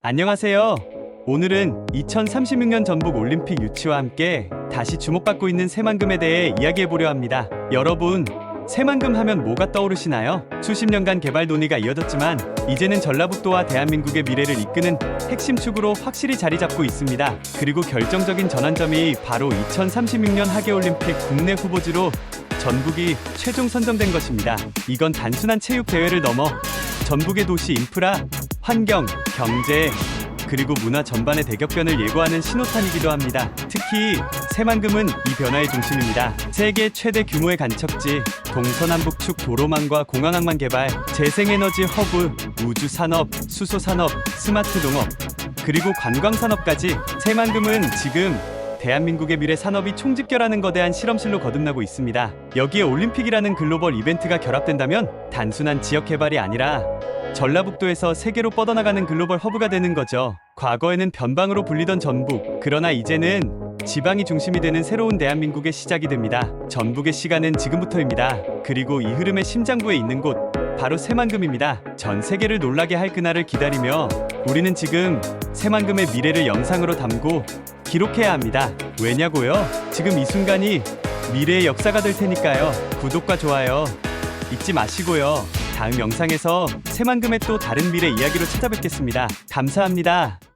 안녕하세요. 오늘은 2036년 전북 올림픽 유치와 함께 다시 주목받고 있는 새만금에 대해 이야기해 보려 합니다. 여러분, 새만금 하면 뭐가 떠오르시나요? 수십 년간 개발 논의가 이어졌지만 이제는 전라북도와 대한민국의 미래를 이끄는 핵심 축으로 확실히 자리 잡고 있습니다. 그리고 결정적인 전환점이 바로 2036년 하계올림픽 국내 후보지로 전북이 최종 선정된 것입니다. 이건 단순한 체육 대회를 넘어 전북의 도시 인프라, 환경, 경제, 그리고 문화 전반의 대격변을 예고하는 신호탄이기도 합니다. 특히 새만금은 이 변화의 중심입니다. 세계 최대 규모의 간척지, 동서남북축 도로망과 공항항만 개발, 재생에너지 허브, 우주 산업, 수소 산업, 스마트 농업, 그리고 관광 산업까지 새만금은 지금 대한민국의 미래 산업이 총집결하는 거대한 실험실로 거듭나고 있습니다. 여기에 올림픽이라는 글로벌 이벤트가 결합된다면 단순한 지역 개발이 아니라 전라북도에서 세계로 뻗어나가는 글로벌 허브가 되는 거죠. 과거에는 변방으로 불리던 전북. 그러나 이제는 지방이 중심이 되는 새로운 대한민국의 시작이 됩니다. 전북의 시간은 지금부터입니다. 그리고 이 흐름의 심장부에 있는 곳 바로 새만금입니다. 전 세계를 놀라게 할 그날을 기다리며 우리는 지금 새만금의 미래를 영상으로 담고 기록해야 합니다. 왜냐고요? 지금 이 순간이 미래의 역사가 될 테니까요. 구독과 좋아요 잊지 마시고요. 다음 영상에서 새만금의 또 다른 미래 이야기로 찾아뵙겠습니다. 감사합니다.